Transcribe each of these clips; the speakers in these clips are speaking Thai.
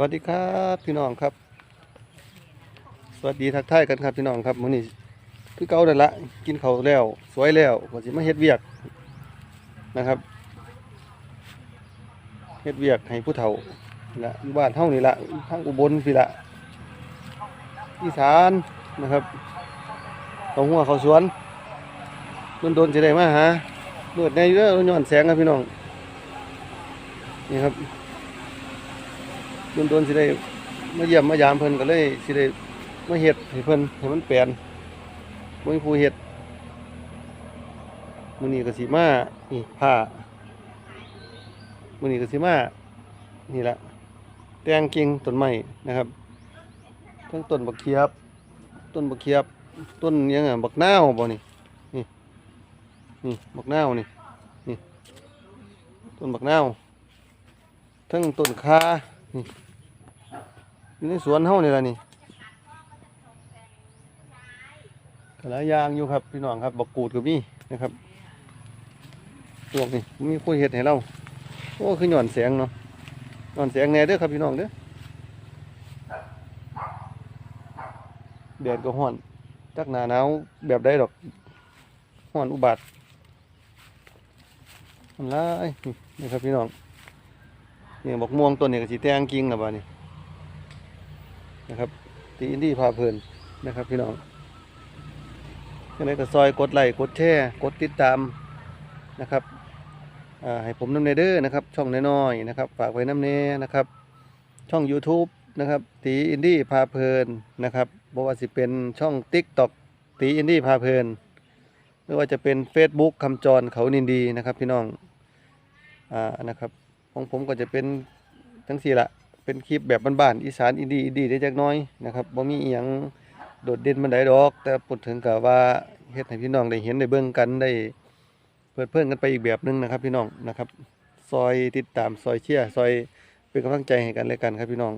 วัสดีครับพี่น้องครับ สวัสดีทักทายกันครับพี่น้องครับมื้อนี้คือเก่านั่นละกินข้าวแล้ว สวยแล้วก็สิมาเฮ็ดเวียกนะครับเฮ็ดเวียกให้ผู้เฒ่าละอยู่บ้านเฮานี่ละทางอุบลพี่ละอีสานนะครับเขาหัวเขาสวนมันโดนสิได้มาหาเลือดในเด้อย้อนแสงครับพี่น้องนี่ครับ โดนๆสิได้มาเยี่ยมมายามเพิ่นก็เลยสิได้มาเฮ็ดให้เพิ่นให้มันแปลนบ่มีผู้เฮ็ดมื้อนี้ก็สิมานี่ผ้ามื้อนี้ก็สิมานี่ละแตงกิ่งต้นไม้นะครับทั้งต้นบักเขียบ ต้นบักเขียบ ต้นยังอะบักนาวบ่นี่นี่นี่บักนาวนี่นี่ต้นบักนาวทั้งต้นคานี่ อยู่ในสวนเฮานี่ล่ะนี่หลายอย่างอยู่ครับพี่น้องครับบักกูดก็มีนะครับพวกนี่มีคุยเห็ดให้เราโอ้คือหย่อนแสงเนาะหย่อนแสงแน่เด้อครับพี่น้องเด้อแดดก็ฮ้อนจักหนาหนาวแบบใดดอกฮ้อนอุบัติมันลายนี่นี่ครับพี่น้องนี่บักม่วงต้นนี้ก็สิแตงกิ่งแล้วบัดนี้ นะครับ ตีอินดี้พาเพลินนะครับพี่น้องยังไงก็ซอยกดไลค์กดแชร์กดติดตามนะครับให้ผมน้ำเนเดอร์นะครับ ช่องน้อยๆนะครับฝากไว้น้ำเนนะครับ ช่อง YouTube นะครับ ตีอินดี้พาเพลินนะครับบ่ว่าสิเป็นช่อง TikTok ตีอินดี้พาเพลินไม่ว่าจะเป็น Facebook คำจรเขานินดีนะครับพี่น้องอ่านะครับของผมก็จะเป็นทั้งสี่ละ เป็นคลิปแบบบ้านๆอีสานอินดีอินดีได้จักน้อยนะครับบ่มีอีหยังโดดเด่นมันใดดอก แต่พูดถึงกับว่าเฮ็ดให้พี่น้องได้เห็นได้เบิ่งกันได้เพลิดเพลินกันไปอีกแบบหนึงนะครับ พี่น้องนะครับซอยติดตามซอยเชียร์ซอยเป็นกำลังใจให้กันและกันครับพี่น้อง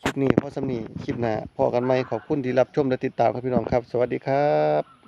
คลิปนี้พอสำนีคลิปหน้าพอกันไหมขอบคุณที่รับชมและติดตามครับพี่น้องครับ สวัสดีครับ